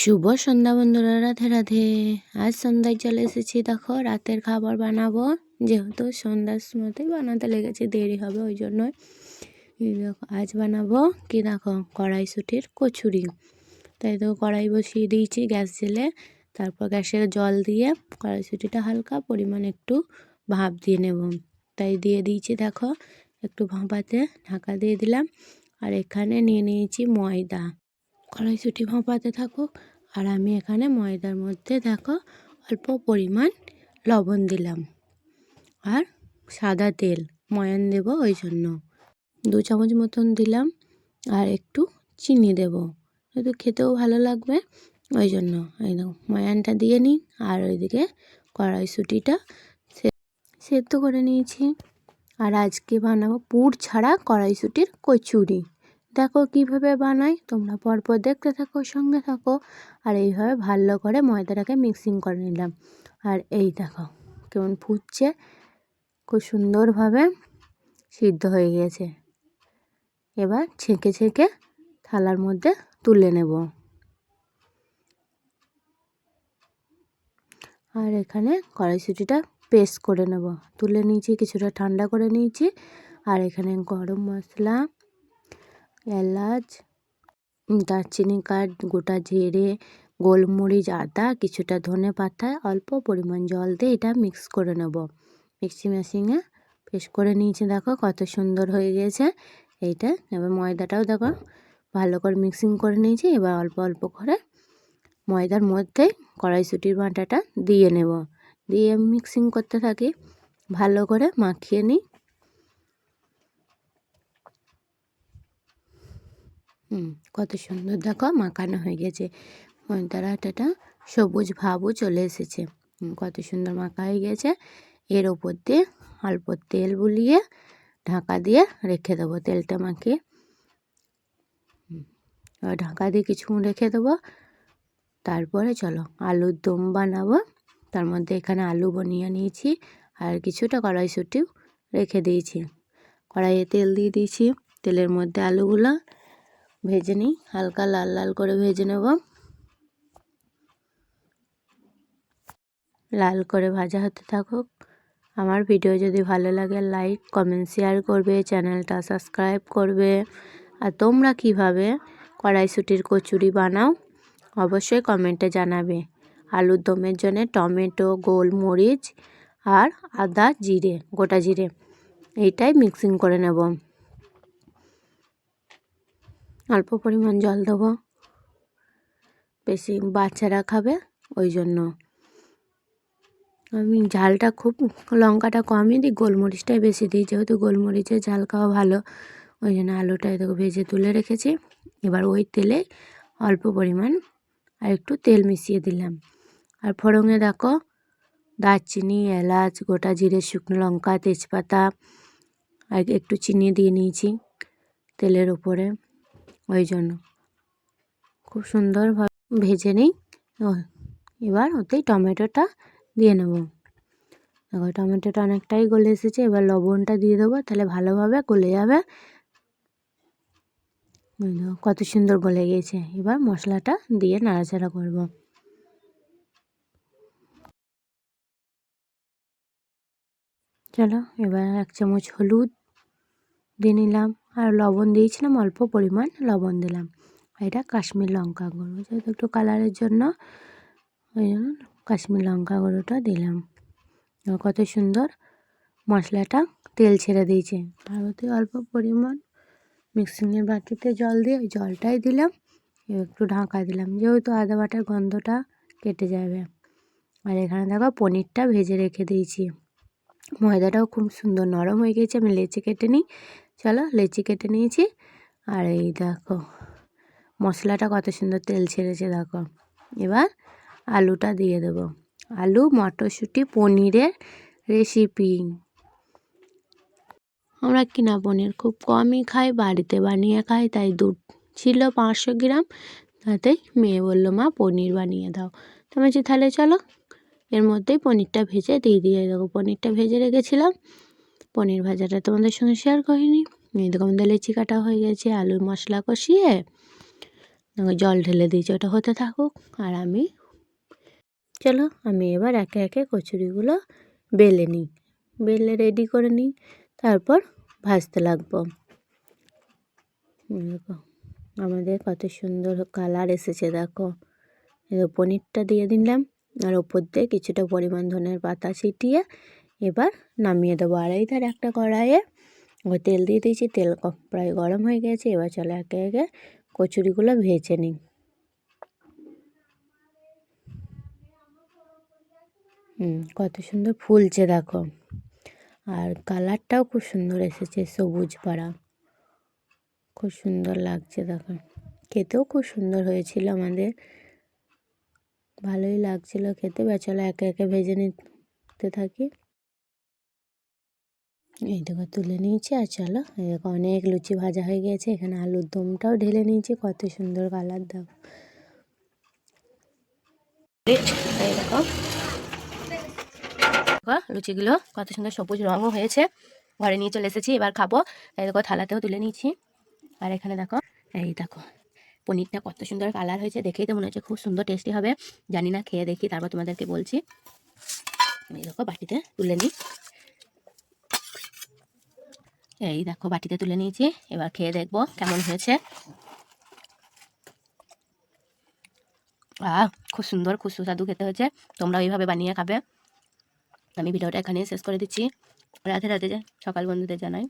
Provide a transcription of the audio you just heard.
শুভ সন্ধ্যা বন্ধুরা, রাধে রাধে। আজ সন্ধ্যায় চলে এসেছি, দেখো রাতের খাবার বানাবো। যেহেতু সন্ধ্যার সময়তেই বানাতে লেগেছে, দেরি হবে ওই জন্যই। দেখো, আজ বানাবো কি দেখো, কড়াইশুটির কচুরি। তাই তো কড়াই বসিয়ে দিয়েছি গ্যাস জেলে তারপর গ্যাসে জল দিয়ে কড়াইশুটিটা হালকা পরিমাণ একটু ভাপ দিয়ে নেব। তাই দিয়ে দিয়েছি, দেখো, একটু ভাপাতে ঢাকা দিয়ে দিলাম। আর এখানে নিয়ে নিয়েছি ময়দা। কড়াইশুঁটি ভাপাতে থাকুক আর আমি এখানে ময়দার মধ্যে দেখো অল্প পরিমাণ লবণ দিলাম। আর সাদা তেল, ময়ান দেব ওই জন্য। দু চামচ মতন দিলাম। আর একটু চিনি দেব। হয়তো খেতেও ভালো লাগবে, ওই জন্য। এই ময়ানটা দিয়ে নিই আর ওইদিকে কড়াইশুঁটিটা সেদ্ধ করে নিয়েছি। আর আজকে বানাবো পুর ছাড়া কড়াইশুঁটির কচুরি। দেখো কীভাবে বানাই, তোমরা পরপর দেখতে থাকো, সঙ্গে থাকো। আর এইভাবে ভালো করে ময়দাটাকে মিক্সিং করে নিলাম। আর এই দেখো কেমন ফুটছে, খুব সুন্দরভাবে সিদ্ধ হয়ে গিয়েছে এবার ছেঁকে ছেঁকে থালার মধ্যে তুলে নেব। আর এখানে কড়াইশুটিটা পেস্ট করে নেব। তুলে নিয়েছি, কিছুটা ঠান্ডা করে নিয়েছি। আর এখানে গরম মশলা এলাচ, দারচিনি কাঠ, গোটা জিরে, গোলমরিচ, আদা, কিছুটা ধনে পাতা, অল্প পরিমাণ জল দিয়ে এটা মিক্স করে নেব। মিক্সি মেশিনে পেস্ট করে নিয়েছি। দেখো কত সুন্দর হয়ে গিয়েছে। এইটা, এবার ময়দাটাও দেখো ভালো করে মিক্সিং করে নিয়েছি। এবার অল্প অল্প করে ময়দার মধ্যে কড়াইশুটির বাটাটা দিয়ে নেব। দিয়ে মিক্সিং করতে থাকি। ভালো করে মাখিয়ে নিই। হুম, কত সুন্দর। দেখো মাখানো হয়ে গেছে। ময়দার আটাটা সবুজ ভাবও চলে এসেছে। কত সুন্দর মাখা হয়ে গেছে। এর ওপর দিয়ে অল্প তেল বুলিয়ে ঢাকা দিয়ে রেখে দেবো তেলটা মাখিয়ে। ঢাকা দিয়ে কিছুক্ষণ রেখে দেবো। তারপরে চলো আলুর দম বানাবো। তার মধ্যে এখানে আলু বনিয়ে নিয়েছি আর কিছুটা কড়াইশুটিও রেখে দিয়েছি। কড়াইয়ে তেল দিয়ে দিয়েছি। তেলের মধ্যে আলুগুলো ভেজে নিই, হালকা লাল লাল করে ভেজে নেব। লাল করে ভাজা হতে থাকুক। আমার ভিডিও যদি ভালো লাগে, লাইক, কমেন্ট, শেয়ার করবে, চ্যানেলটা সাবস্ক্রাইব করবে। আর তোমরা কীভাবে কড়াইশুটির কচুরি বানাও, অবশ্যই কমেন্টে জানাবে। আলুর দমের জন্য টমেটো, গোলমরিচ আর আদা জিরে, গোটা জিরে, এইটাই মিক্সিং করে নেব। অল্প পরিমাণ জল দেবো। বেশি বাচ্চারা খাবে, ওই জন্য। আমি ঝালটা খুব, লঙ্কাটা কমই দিই গোলমরিচটাই বেশি দিই, যেহেতু গোলমরিচের ঝাল খাওয়া ভালো। ওই জন্য আলুটা দেখো ভেজে তুলে রেখেছি। এবার ওই তেলে অল্প পরিমাণ আর একটু তেল মিশিয়ে দিলাম। আর ফোড়ঙে দেখো, দারচিনি, এলাচ, গোটা জিরে, শুকনো লঙ্কা, তেজপাতা, আর একটু চিনি দিয়ে নিয়েছি তেলের উপরে। ওই জন্য। খুব সুন্দরভাবে ভেজে নিই। এবার ওতেই টমেটোটা দিয়ে নেব। দেখো, টমেটোটা অনেকটাই গলে এসেছে। এবার লবণটা দিয়ে দেবো, তাহলে ভালোভাবে গলে যাবে। কত সুন্দর গলে গিয়েছে। এবার মশলাটা দিয়ে নাড়াচাড়া করব। চলো, এবার এক চামচ হলুদ দিয়ে নিলাম। আর লবণ দিয়েছিলাম, অল্প পরিমাণ লবণ দিলাম। এটা কাশ্মীর লঙ্কা গুঁড়ো, যেহেতু একটু কালারের জন্য, ওই জন্য কাশ্মীর লঙ্কা গুঁড়োটা দিলাম। কত সুন্দর মশলাটা তেল ছেড়ে দিয়েছে। আর ওতে অল্প পরিমাণ মিক্সিংয়ের বাটিতে জল দিয়ে ওই জলটাই দিলাম, একটু ঢাকা দিলাম, যেহেতু আদা বাটার গন্ধটা কেটে যাবে। আর এখানে দেখো পনিরটা ভেজে রেখে দিয়েছি। ময়দাটাও খুব সুন্দর নরম হয়ে গেছে, আমি লেচে কেটে নিই। চলো লেচি কেটে নিয়েছি। আর এই দেখো, মশলাটা কত সুন্দর তেল ছেড়েছে দেখো। এবার আলুটা দিয়ে দেব। আলু, মটরশুঁটি, পনিরের রেসিপি আমরা কিনা পনির খুব কমই খাই, বাড়িতে বানিয়ে খাই, তাই দুধ ছিল পাঁচশো গ্রাম। তাতেই মেয়ে বলল, মা, পনির বানিয়ে দাও। তো তাহলে চলো। এর মধ্যেই পনিরটা ভেজে দিয়ে দিয়ে দেবো। পনিরটা ভেজে রেখেছিলাম। পনির ভাজাটা তোমাদের সঙ্গে শেয়ার করিনি। দেখো, আমাদের লেচি কাটা হয়ে গেছে, আলুর মশলা কষিয়ে। জল ঢেলে দিয়েছি, ওটা হতে থাকুক। আর আমি, চলো, আমি এবার একে একে কচুরিগুলো বেলে নিই। বেলে রেডি করে নিই, তারপর ভাজতে লাগবো। দেখো, আমাদের কত সুন্দর কালার এসেছে, দেখো। পনিরটা দিয়ে দিলাম, আর ওপর দিয়ে কিছুটা পরিমাণ ধনের পাতা ছিটিয়ে এবার নামিয়ে দেবো। আর এই ধার একটা কড়াইয়ে ওই তেল দিয়ে দিয়েছি, তেল প্রায় গরম হয়ে গেছে, এবার চলো একে একে কচুরিগুলো ভেজে নিই। হুম, কত সুন্দর ফুলছে দেখো। আর কালারটাও খুব সুন্দর এসেছে, সবুজ পাড়া। খুব সুন্দর লাগছে দেখো। খেতেও খুব সুন্দর হয়েছিল আমাদের। ভালোই লাগছিল খেতে। বা চলো একে একে ভেজে নিতে থাকি। এই দেখো তুলে নিয়েছি আর চলো দেখো অনেক লুচি ভাজা হয়ে গেছে এখানে আলুর দমটাও ঢেলে নিয়েছি, কত সুন্দর কালার দেখো লুচিগুলো কত সুন্দর সবুজ রঙও হয়েছে, ঘরে নিয়ে চলে এসেছি, এবার খাব, এই দেখো থালাতেও তুলে নিয়েছি, আর এখানে দেখো, এই দেখো পনিরটা কত সুন্দর কালার হয়েছে, দেখেই তো মনে হচ্ছে খুব সুন্দর টেস্টি হবে, জানি না, খেয়ে দেখি, তারপর তোমাদেরকে বলছি। এই দেখো বাটিতে তুলে নিই। এই দেখো বাটিতে তুলে নিয়েছি। এবার খেয়ে দেখব কেমন হয়েছে। আহ, খুব সুন্দর, খুব সুস্বাদু খেতে হয়েছে। তোমরা ওইভাবে বানিয়ে খাবে। আমি ভিডিওটা এখানেই শেষ করে দিচ্ছি। রাতে রাতে সকাল বন্ধুদের জানাই।